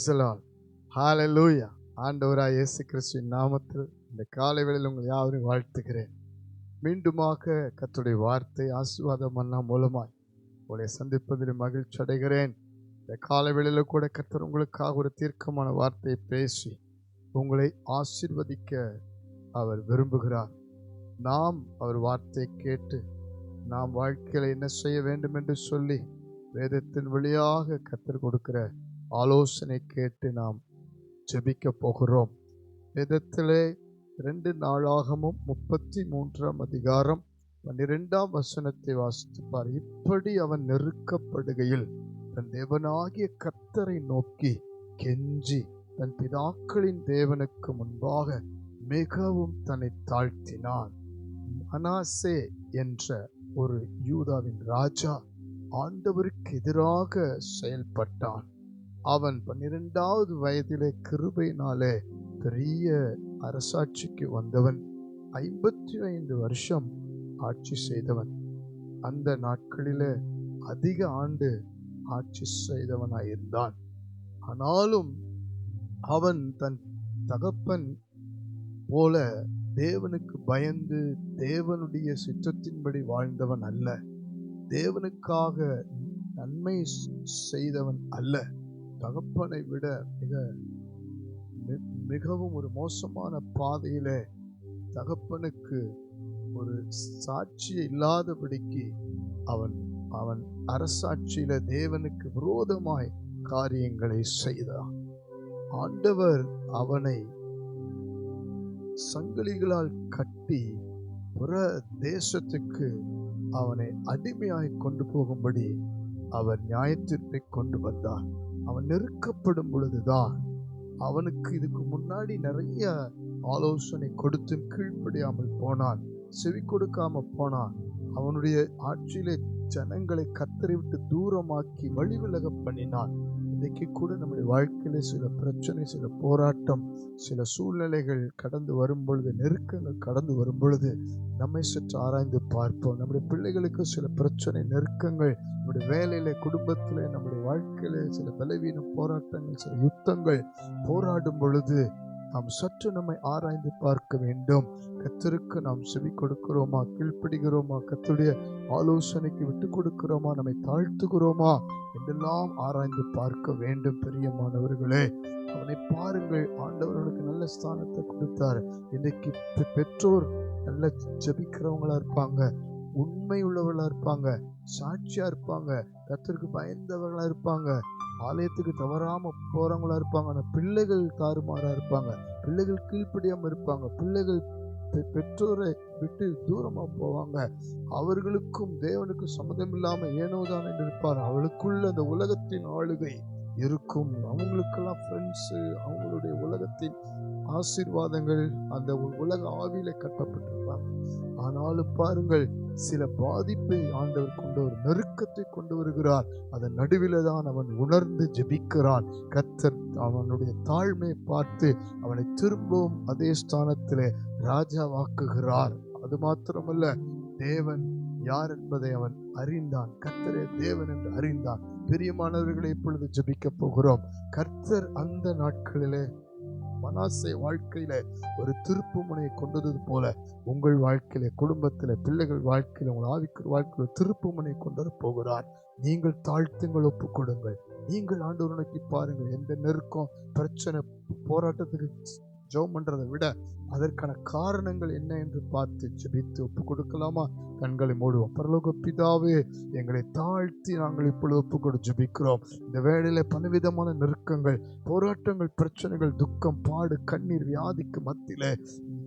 பிரைசலால் ஹாலலூயா ஆண்டவராய் இயேசு கிறிஸ்துவின் நாமத்தில் இந்த காலை வேளையில் உங்கள் யாவரையும் வாழ்த்துகிறேன். மீண்டுமாக கத்துடைய வார்த்தை ஆசீர்வாதம் மன்னா மூலமாய் உங்களை சந்திப்பதில் மகிழ்ச்சி அடைகிறேன். இந்த காலை வேளையில் கூட கத்தர் உங்களுக்காக ஒரு தீர்க்கமான வார்த்தையை பேசி உங்களை ஆசிர்வதிக்க அவர் விரும்புகிறார். நாம் அவர் வார்த்தையை கேட்டு நாம் வாழ்க்கையில் என்ன செய்ய வேண்டும் என்று சொல்லி வேதத்தின் வழியாக கத்தர் கொடுக்கிற ஆலோசனை கேட்டு நாம் ஜெபிக்க போகிறோம். வேதத்திலே ரெண்டு நாளாகமும் முப்பத்தி மூன்றாம் அதிகாரம் பன்னிரெண்டாம் வசனத்தை வாசித்துப்பார். இப்படி அவன் நெருக்கப்படுகையில் தன் தேவனாகிய கர்த்தரை நோக்கி கெஞ்சி தன் பிதாக்களின் தேவனுக்கு முன்பாக மிகவும் தன்னை தாழ்த்தினான். மனாசே என்ற ஒரு யூதாவின் ராஜா ஆண்டவருக்கு எதிராக செயல்பட்டான். அவன் பன்னிரெண்டாவது வயதிலே கிருபையினாலே பெரிய அரசாட்சிக்கு வந்தவன். ஐம்பத்தி ஐந்து வருஷம் ஆட்சி செய்தவன். அந்த நாட்களிலே அதிக ஆண்டு ஆட்சி செய்தவனாயிருந்தான். ஆனாலும் அவன் தன் தகப்பன் போல தேவனுக்கு பயந்து தேவனுடைய சிற்றத்தின்படி வாழ்ந்தவன் அல்ல. தேவனுக்காக நன்மை செய்தவன் அல்ல. தகப்பனை விட மிக மிகவும் ஒரு மோசமான பாதையில தகப்பனுக்கு ஒரு சாட்சி இல்லாதபடிக்கு அவன் அவன் அரசாட்சியில தேவனுக்கு விரோதமாய் காரியங்களை செய்தான். ஆண்டவர் அவனை சங்கிலிகளால் கட்டி புற தேசத்துக்கு அவனை அடிமையாய் கொண்டு போகும்படி அவர் நியாயத்திற்பை கொண்டு வந்தார். அவன் நெருக்கப்படும் பொழுதுதான் அவனுக்கு இதுக்கு முன்னாடி நிறைய ஆலோசனை கொடுத்தும் கீழ்ப்படியாமல் போனான் செவி கொடுக்காம போனான். அவனுடைய ஆட்சியிலே ஜனங்களை கத்தரிவிட்டு தூரமாக்கி வழிவிலக பண்ணினான். இன்னைக்கு கூட நம்முடைய வாழ்க்கையில் சில பிரச்சனை சில போராட்டம் சில சூழ்நிலைகள் கடந்து வரும் பொழுது நெருக்கங்கள் கடந்து வரும் பொழுது நம்மை சற்று ஆராய்ந்து பார்ப்போம். நம்முடைய பிள்ளைகளுக்கு சில பிரச்சனை நெருக்கங்கள் நம்முடைய வேலையில குடும்பத்தில் நம்முடைய வாழ்க்கையில சில பலவீன போராட்டங்கள் சில யுத்தங்கள் போராடும் பொழுது நாம் சற்று நம்மை ஆராய்ந்து பார்க்க வேண்டும். கத்தருக்கு நாம் செவி கொடுக்கிறோமா? கீழ்ப்படுகிறோமா? கத்துடைய ஆலோசனைக்கு விட்டு கொடுக்கிறோமா? நம்மை தாழ்த்துகிறோமா? என்றெல்லாம் ஆராய்ந்து பார்க்க வேண்டும் பெரியமானவர்களே அவனை பாருங்கள் ஆண்டவர் அவனுக்கு நல்ல ஸ்தானத்தை கொடுத்தார். இன்றைக்கு பெற்றோர் நல்ல ஜபிக்கிறவங்களா இருப்பாங்க. உண்மை உள்ளவர்களா இருப்பாங்க. சாட்சியா இருப்பாங்க. கத்தருக்கு பயந்தவர்களா இருப்பாங்க. ஆலயத்துக்கு தவறாம போறவங்களா இருப்பாங்க. ஆனா பிள்ளைகள் தாறுமாறா இருப்பாங்க. பிள்ளைகள் கீழ்ப்படியாம இருப்பாங்க. பிள்ளைகள் பெற்றோரை விட்டு தூரமாக போவாங்க. அவர்களுக்கும் தேவனுக்கும் சம்மதம் இல்லாமல் ஏனோதான் என்று இருப்பார் அவளுக்குள்ள அந்த உலகத்தின் ஆளுகை இருக்கும். அவங்களுக்கெல்லாம் ஃப்ரெண்ட்ஸு அவங்களுடைய உலகத்தின் ஆசீர்வாதங்கள் அந்த உலக ஆவியில கட்டப்பட்டிருப்பாங்க ஆனாலும் பாருங்கள் சில பாதிப்பை ஆண்டவர் கொண்டு ஒரு நெருக்கத்தை கொண்டு வருகிறார். அதன் நடுவில தான் அவன் உணர்ந்து ஜெபிக்கிறான். கத்தர் அவனுடைய தாழ்மை பார்த்து அவனை திரும்பவும் அதே ஸ்தானத்தில் ராஜாவாக்குகிறார். அது மாத்திரமல்ல தேவன் யார் என்பதை அவன் அறிந்தான். கர்த்தரே தேவன் என்று அறிந்தான். பிரியமானவர்களை இப்பொழுது ஜெபிக்க போகிறோம். கர்த்தர் அந்த நாட்களிலே மனாசை வாழ்க்கையில ஒரு திருப்பு முனையை கொண்டது போல உங்கள் வாழ்க்கையில குடும்பத்தில பிள்ளைகள் வாழ்க்கையில உங்கள் ஆவிக்கிற வாழ்க்கையில ஒரு திருப்பு முனை கொண்டு போகிறார். நீங்கள் தாழ்த்துங்கள் ஒப்பு கொடுங்கள் நீங்கள் ஆண்டவர் நோக்கி பாருங்கள். எந்த நெருக்கம் பிரச்சனை போராட்டத்துக்கு ஜெபம் பண்றதை விட அதற்கான காரணங்கள் என்ன என்று பார்த்து ஜெபித்து ஒப்பு கொடுக்கலாமா கண்களை மூடுவோம். பரலோக பிதாவே எங்களை தாழ்த்தி நாங்கள் இப்பொழுது ஒப்பு கொடு ஜெபிக்கிறோம். இந்த வேளையில பலவிதமான நெருக்கங்கள் போராட்டங்கள் பிரச்சனைகள் துக்கம் பாடு கண்ணீர் வியாதிக்கு மத்தியில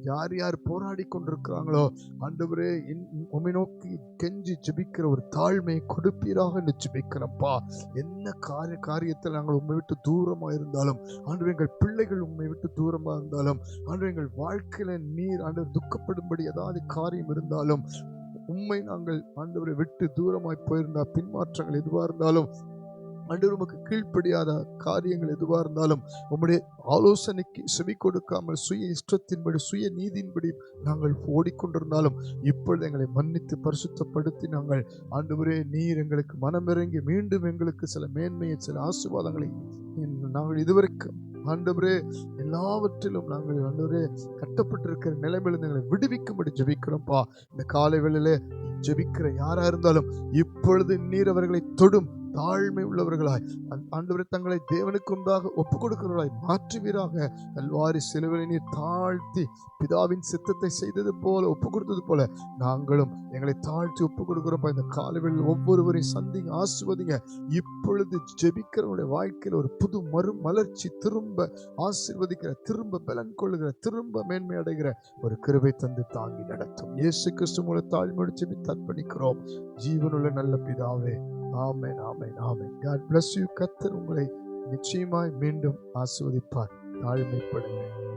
யார் யார் போராடி கொண்டிருக்கிறாங்களோ ஆண்டவரே இன்- உம்மை நோக்கி கெஞ்சி ஜெபிக்கிற ஒரு தாழ்மையை கொடுப்பீராக என்று ஜெபிக்கிறப்பா. என்ன காரிய காரியத்தில் நாங்கள் உண்மை விட்டு தூரமா இருந்தாலும் ஆண்டு எங்கள் பிள்ளைகள் உண்மை விட்டு தூரமா இருந்தாலும் ஆண்டு எங்கள் வாழ்க்கையில் நீர் ஆண்டு துக்கப்படும்படி ஏதாவது காரியம் இருந்தாலும் உண்மை நாங்கள் ஆண்டவரை விட்டு தூரமாய் போயிருந்தால் பின்மாற்றங்கள் எதுவாக இருந்தாலும் அன்று உமக்கு கீழ்ப்படியாத காரியங்கள் எதுவாக இருந்தாலும் உம்முடைய ஆலோசனைக்கு செவி கொடுக்காமல் சுய இஷ்டத்தின்படி சுய நீதியின்படி நாங்கள் ஓடிக்கொண்டிருந்தாலும் இப்பொழுது எங்களை மன்னித்து பரிசுத்தப்படுத்தி நாங்கள். ஆண்டு நீர் எங்களுக்கு மனமிறங்கி மீண்டும் எங்களுக்கு சில மேன்மையை சில ஆசீர்வாதங்களை நாங்கள் இதுவரைக்கும் ஆண்டவரே எல்லாவற்றிலும் நாங்கள் ஆண்டவரே கட்டப்பட்டிருக்கிற நிலைமையிலிருந்து எங்களை விடுவிக்கும்படி ஜெபிக்கிறோம்ப்பா. இந்த காலை வேளையிலே ஜெபிக்கிற யாரா இருந்தாலும் இப்பொழுது நீர் அவர்களை தொடும். தாழ்மை உள்ளவர்களாய் அந்த ஆண்டவரை தங்களை தேவனுக்கு முன்பாக ஒப்பு கொடுக்கிறவர்களாய் மாற்றுவீராக. கல்வாரி சிலுவையை நீர் தாழ்த்தி பிதாவின் சித்தத்தை செய்தது போல ஒப்பு கொடுத்தது போல நாங்களும் எங்களை தாழ்த்தி ஒப்பு கொடுக்கிறோம் இந்த காலவில் ஒவ்வொருவரையும் சந்திங்க ஆசிர்வதிங்க. இப்பொழுது ஜெபிக்கிறவனுடைய வாழ்க்கையில் ஒரு புது மறு மலர்ச்சி திரும்ப ஆசிர்வதிக்கிற திரும்ப பலன் கொள்ளுகிற திரும்ப மேன்மை அடைகிற ஒரு கிருபை தந்து தாங்கி நடத்தும். இயேசு கிறிஸ்து மூலம் தாழ்மொழி ஜெபி தற்பணிக்கிறோம் ஜீவனுள்ள நல்ல பிதாவே ஆமென் ஆமை ஆமென். காட் பிளஸ் யூ கத்தர் உங்களை நிச்சயமாய் மீண்டும் ஆசிர்வதிப்பார். தாழ்மைப்படுங்கள்